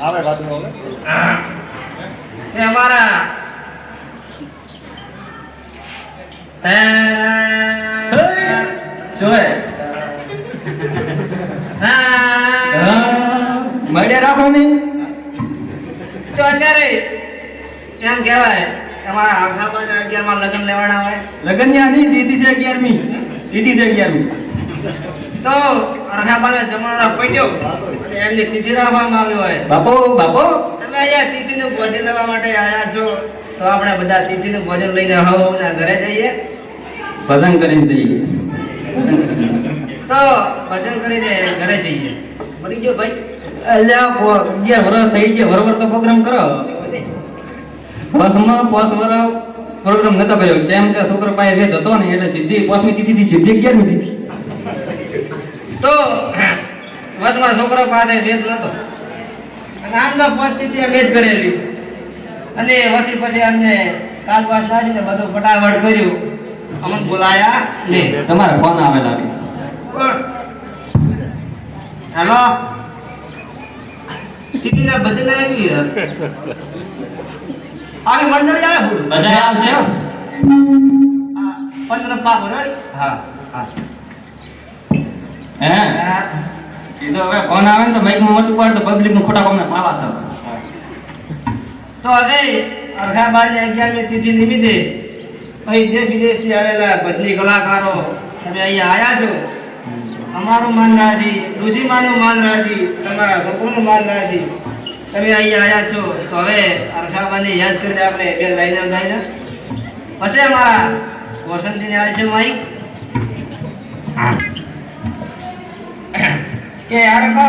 આવે બાજુ હવે એ અમારા શું હે મળ્યા રાખો ને તો અત્યારે એમ કહેવાય? અમારા આખાબાના અગિયારમાં લગ્ન લેવાના હોય. લગન્યા નહીં દીધી છે અગિયારમી. દીધી છે અગિયારમી. તો અરખાબાને જમાનો પડ્યો અને એમની તિથિ રાખવામાં આવ્યો હોય. બાપો બાપો. તમે અહીંયા તિથિનું ભોજન લેવા માટે આવ્યા છો તો આપણે બધા તિથિનું ભોજન લઈને હવના ઘરે જઈએ. ભજન કરીને જઈએ. તો ભજન કરીને ઘરે જઈએ. બની ગયો ભાઈ? અલ્યા થઈ ગયા વરવર તો પ્રોગ્રામ કરો વર્ષમાં પાંચ વર્ષ પ્રોગ્રામ નતો કર્યો. જેમ કે છોકરો પાસે વેદ હતો ને એટલે સીધી પાંચમી તિથિ થી સીધી અગિયારમી તિથિ. તો વસમાં છોકરો પાસે વેદ નતો આમ તો વેદ કરેલી. અને વસી પછી અમને કાલ પાસ લાગીને બધું ફટાફટ કર્યું. અમને બોલાયા નહીં. તમારે ફોન આવેલા હેલો? તિથિના ભજન આવી આવી મંડળી આવે બધા આવશે હો. પંદર પાક હા હા. હે? કીધું હવે ફોન આવે ને તો બાઈકમાં મત ઉપાડ તો પબ્લિકનું ખોટા કોમને પાવા તો તો હવે અરખાબાદ અગિયારમી તિથિ નિમિત્તે અહીં દેશ વિદેશથી આવેલા ભજની કલાકારો તમે અહીંયા આવ્યા છો. અમારું માન રાખી ઋષિમાનું માન રાજી તમારા છોકરોનું માન રાજી. તમે અહીંયા આવ્યા છો તો હવે અરખાબાની યાદ કરીને આપણે બે લાઈને ગાઈને. પછી અમારા વસંતજીને આવે છે માઈક. કે હરકો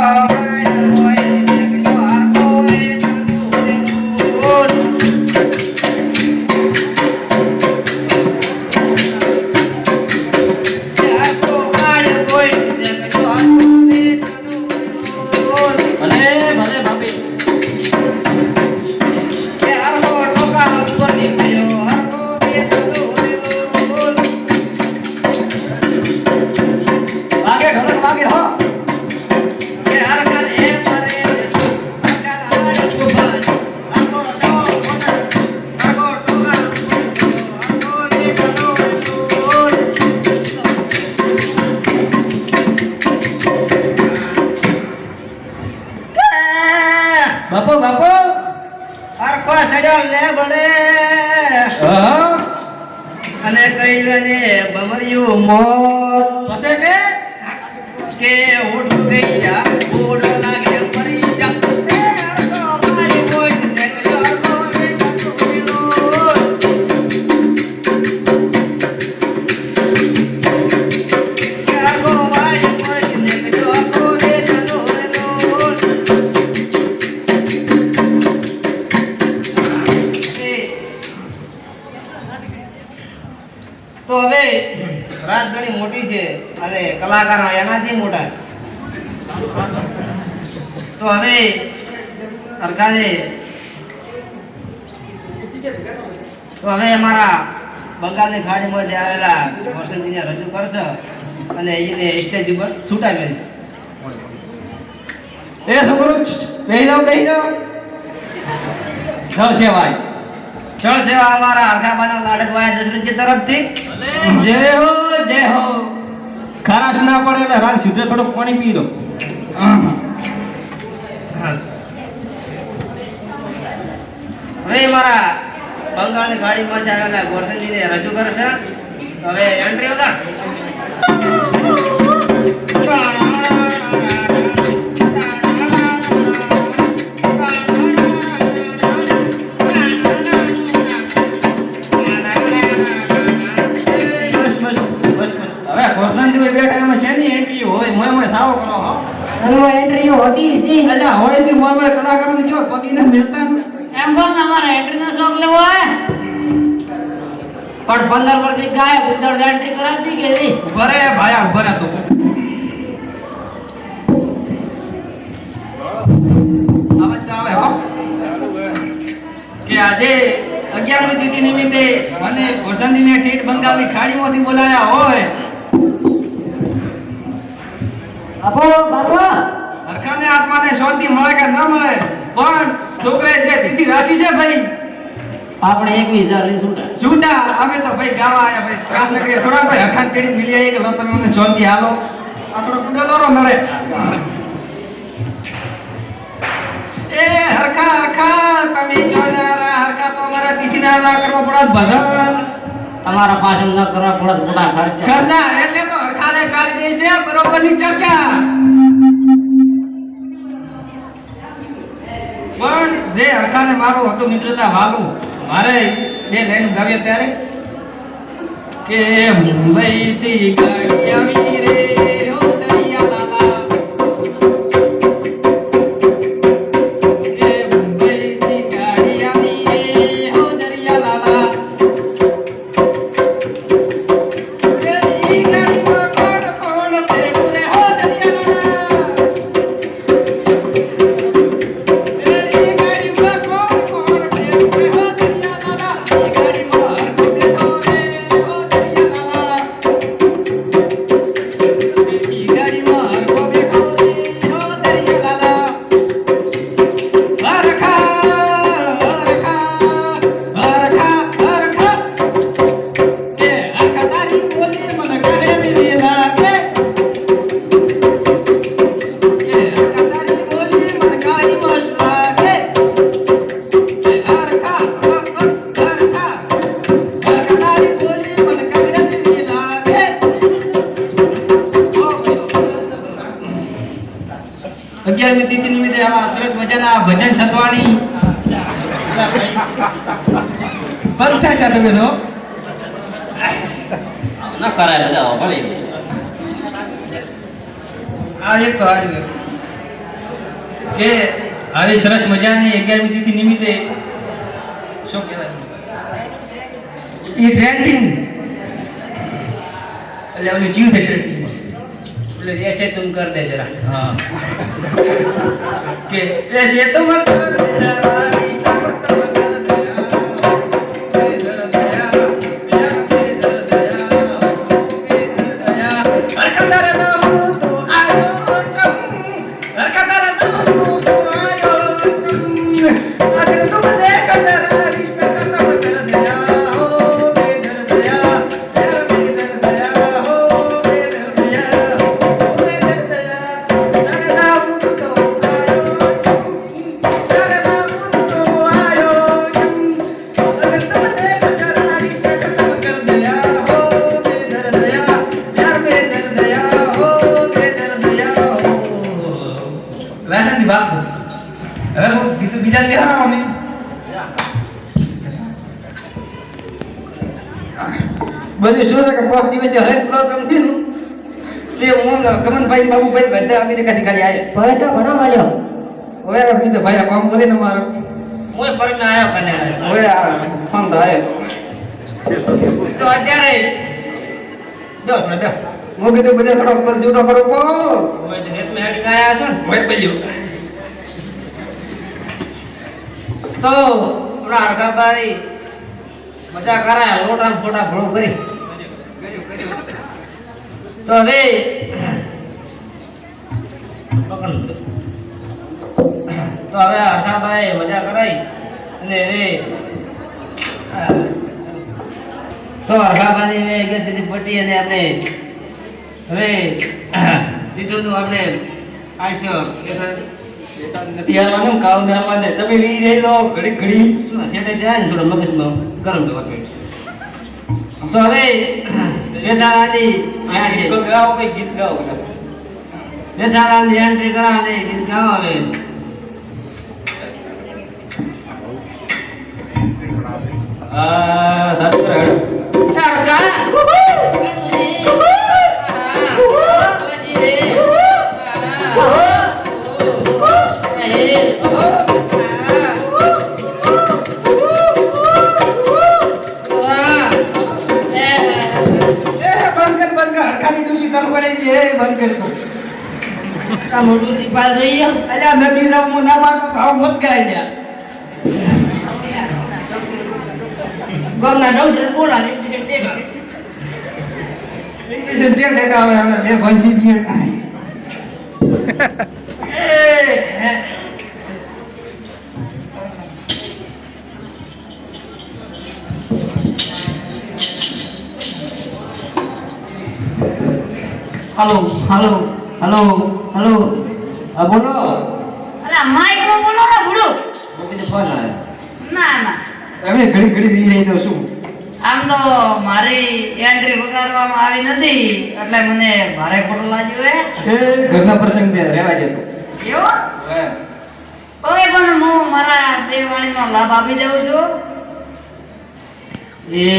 બમરિયું મોત. કે? ઉઠ ગઈ જા ઉડ અને કલાકારો એનાથી મોટા તો હવે સરકારે તો હવે અમારા બંગાળની ખાડીમાં જે આવેલા વસંતજીને રજૂ કરશે અને એને સ્ટેજ ઉપર છૂટાવી એ છોકરો કહી દઉં કહી દઉં છ સેવાય. ભાઈ સેવા અમારા અરખાબાના લાડકવાય દશરથજી તરફથી. જય હો જય હો. ખરાશ ના પડે એટલે રાત સુધી થોડું પાણી પી લો. હવે મારા બંગાળની ખાડીમાં જ આવેલા ગોરધનજીને રજૂ કરશે. હવે એન્ટ્રી વગર સાવો કરો હો. એન્ટ્રી હોતી છે અલ્યા હોયથી મોય કલાકારો ને જો પગીને મિલતા એમ ને અમારે એન્ટ્રી નો શોખ લેવો હે પણ પંદર વર્ષથી ગાય ઉદર એન્ટ્રી કરાવતી કે રી ભરે ભાયા ભરે તો અવાજ તો. આવે હો. કે આજે અગિયારમી તિથિ નિમિત્તે મને ગોઠંદીને ટીટ બંગાળની ખાડીમાંથી બોલાયા હોય. બાપુ બાપા. હરખાને આત્માને શાંતિ મળે કે ન મળે? પણ છોકરે જે તિથિ રાખી છે ભાઈ આપણે એક હજાર છૂટા જૂના અમે તો ભાઈ ગાવા આવ્યા ભાઈ. કામ કરીએ થોડા ભાઈ અખાન તેડી મિલી આવીએ કે તમે મને શાંતિ હાલો. આપણો ગુડો દોરો મળે. એ હરખા હરખા તમે જોનારા હરખા તો અમારા તિથિના ના કરવા પડત ભગવાન. તમારા પાસે ન કરવા પડે તો મોટા ખર્ચા ખરના એટલે તો હરખાને કાઢી દે છે, બરોબરની ચર્ચા. પણ જે હરખાને મારું હતું મિત્રતા વાલું મારે બે લાઈન ગાવીએ ત્યારે કે મુંબઈ થી ગાડી આવી રે. સરસ ભજન સતવાણી થાય છે તમે તો? ન કરાય બધા ભલે. આ એક તો હારી કે આવી સરસ મજાની અગિયારમી તિથિ નિમિત્તે શું કહેવાય? એ ટ્રેન્ડિંગ. એટલે ઓલું જીવ છે ટ્રેન્ડિંગ એટલે એ છે તું કર દે જરા બધું શું છે કે પાંચ દિવસે હરેક પ્રોગ્રામ થયું તે હું ને કમનભાઈ ને બાબુભાઈ બધા અમેરિકાથી ખાલી આવ્યા પૈસો ઘણો મળ્યો હવે બીજો ભાઈ આ કામ બોલે ને મારો હું પરમ આવ્યો કને હવે આ ફોન તો આવ્યો તો અત્યારે જો થોડો તો હું કીધું બધે થોડો પર જૂનો કરો પો હવે તો રેત મેં હેડી ગયા છો ને હોય પેલ્યું તો થોડા હરખા બારી મજા કરાય લોટા ફોટા ભળો કરી. તો હવે તો હવે હરખાભાઈ મજા કરાઈ, અને હવે તો હરખાભાઈ હવે અગત્યની પટી અને આપણે હવે દીધું આપણે આઠસો નથી કામ ને આવવાનું તમે વી રહી લો ઘડી ઘડી શું જાય ને થોડો મગજમાં ગરમ થવા પેટ તો હવે જેઠાલાલની આ ગીત ગાઓ ગીત ગાઓ એન્ટ્રી કરાવે ગીત ગાવા હવે. આ કરે. એ બંધ કર બંધ કર હરખાની ડૂસી તર પડે છે. એ બંધ કર આ મોટું સિપાલ જોઈએ અલ્યા નદી રામ ના મારતો તો આવું મત ગાય લ્યા. ગોમના ડોક્ટર બોલા દે ઇન્જેક્શન જે દેતા હવે હવે બે ભંજી દઈએ એ હાલો હલો હલો હલો. હા બોલો. અલા માઇક્રો બોલો ને ભૂડો મમ્મીને ફોન આવે ના ના. હવે ઘડી ઘડી દી રહી તો શું? આમ તો મારી એન્ટ્રી વગાડવામાં આવી નથી એટલે મને ભારે ખોટો લાગ્યો હે. એ ઘરના પ્રસંગ બે રહેવા દે એવો? ઓકે પણ હું મારા બે વાણીનો લાભ આપી દઉં છું. એ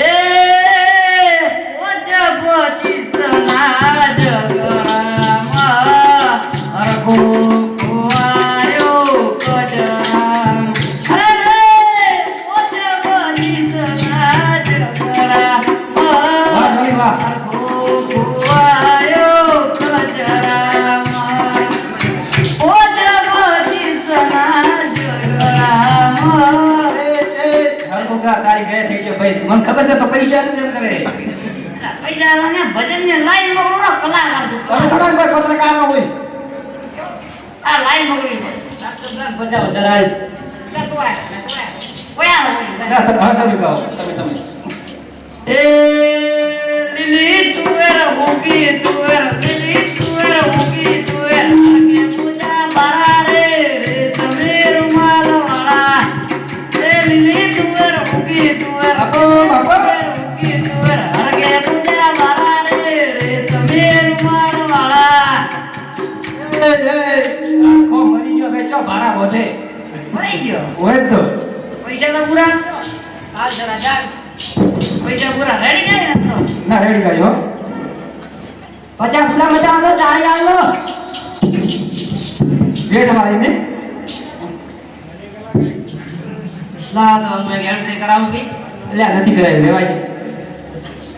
એ મને ખબર છે તો પૈસા કેમ કરે? પૈસા ભજન ને લાઈનમાં કલાકાર પત્રકાર હોય. આ લાઈન મોકલી દે બધા વધારે આવે છે તું આય. કોયા હોય હા, તમે ગાઓ તમે તમે એ લીલી તુવેર ઉગી તુવેર લીલી વધે મરી ગયો. હોય તો. પૈસા તો પૂરા હાલ જરા ચાલ પૈસા પૂરા રેડી જાય ને તો? ના રેડી ગાજો પચાસ ફૂલા મજા આવો ચાલી આવો રેટ મારીને લા તો અમે એન્ટ્રી કરાવું કે? એટલે નથી કરાવી લેવાય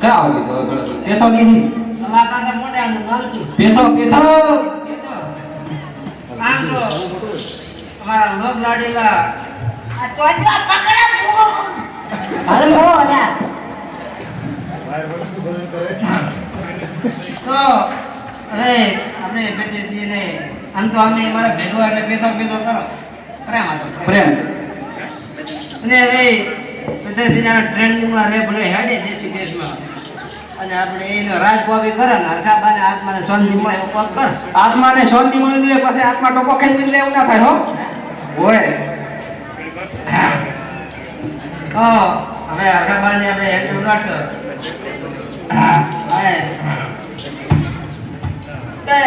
કરાવો તો ગળો. પેથો કીધી નામ પેથો પેથો આમ લોભ લાડેલા. આ ચોટલા પકડે બૂમ. હાલ મો અલ્યા તો અરે આપણે બેટી ને આમ તો અમને મારા ભેગો એટલે પેથો પેથો કરો. પ્રેમ હતો પ્રેમ. અને હવે બધા ટ્રેન્ડિંગમાં રે ભલે હેડે દેશી દેશમાં. અને આપણે એનો રાજ કોપી કરે ને હરખા બાને આત્માને શાંતિ મળે એવો કર. આત્માને શાંતિ મળી દે પછી આત્મા ટોપો ખેંચી લેવું એવું ના થાય હો. હોય. તો હવે હરખા બાને આપણે હેડ ઉડાડશો હવે કે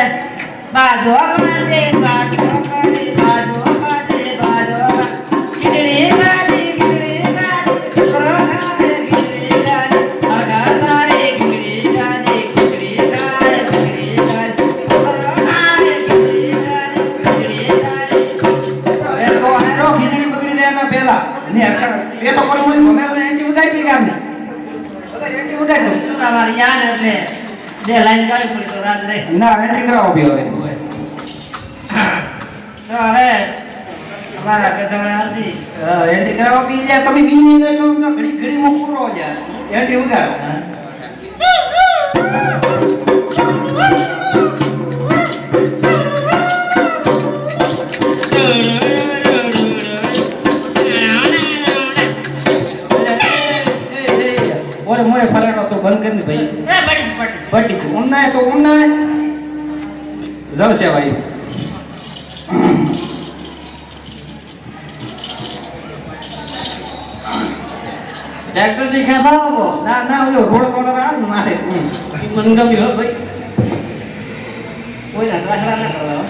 બાજો બાજો બાજો બાજો ગાડી ખીચડી તમારે યાદ એટલે બે લાઈન ગાડી પડી તો રાત રહે. ના એન્ટ્રી કરાવો બી હવે તો હવે અમારા કે તમે હા, એન્ટ્રી કરાવો બી જાય તમે બી નહીં જાય તો ઘડી ઘડીમાં પૂરો જાય. એન્ટ્રી ઉગાડો. પટી ગયું. ઉન્નાય તો ઉન્નાય જલસે ભાઈ ટ્રેક્ટરથી ખાતા આવો ના ના ઓલો રોડ કોર્નર આવે ને મારે હમ. ઈ મને ગમ્યું હો ભાઈ કોઈ ના રખડા ના કરવા હો.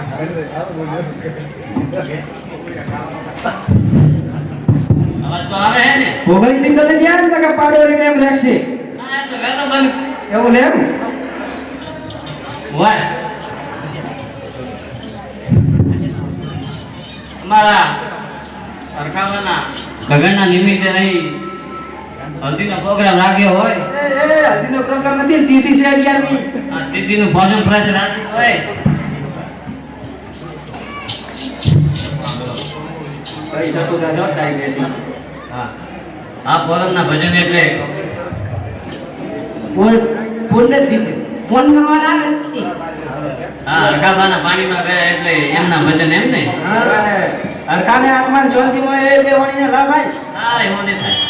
અવાજ તો આવે હે પિંગલ ને ને તો કે પાડો રે કેમ રાખશે એવું છે એમ? હોય. અમારા સરકારના લગ્નના નિમિત્તે અહીં હલ્દીનો પ્રોગ્રામ રાખ્યો હોય. એ હજીનો પ્રોબ્લેમ નથી તીસી છે અગિયારમી. તિથિનું ભોજન રાખ્યું હોય. આ પોરમના ભજન એટલે ફોન કરવાના હા હરકાબાના પાણીમાં ગયા એટલે એમના ભજન એમ ને? હરખાને આત્માને શાંતિ મળે એ દેવાણીને લાભ હા એવું નહીં થાય.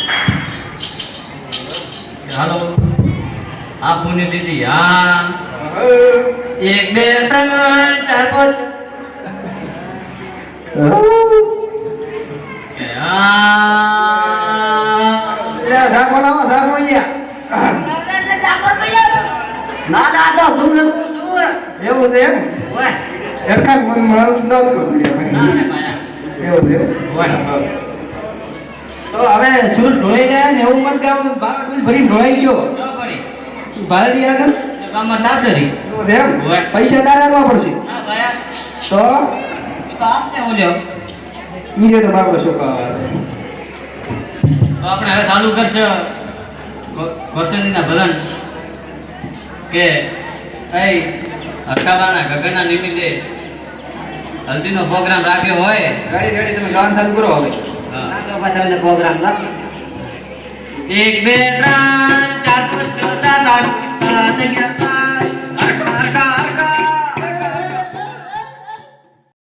હાલો. આ પુણ્ય તિથિ હા. એક બે ત્રણ ચાર પાંચ. એવું છે મારું ન. ના. એવું છે તો હવે સૂર ઢોળાઈ ગયા ને એવું મત ગામ બાર ડૂલ ઢોળાઈ ગયો. ભાડી આગળ ગામમાં લાચરી. એવું છે પૈસા તારે પડશે? તો? તો આપને ઓલ્યો. ઈ તો ભાગો શું કહો આપણે હવે ચાલુ કરશે કોસંડીના ભલન કે એ હરકાબાના ગગનના નિમિત્તે હલ્દીનો પ્રોગ્રામ રાખ્યો હોય. ગાડી ગાડી તમે ગાન ચાલુ કરો હવે. હા. તો પાછા તમને પ્રોગ્રામ લાગ એક બે ત્રણ ચાર પાંચ છ સાત આઠ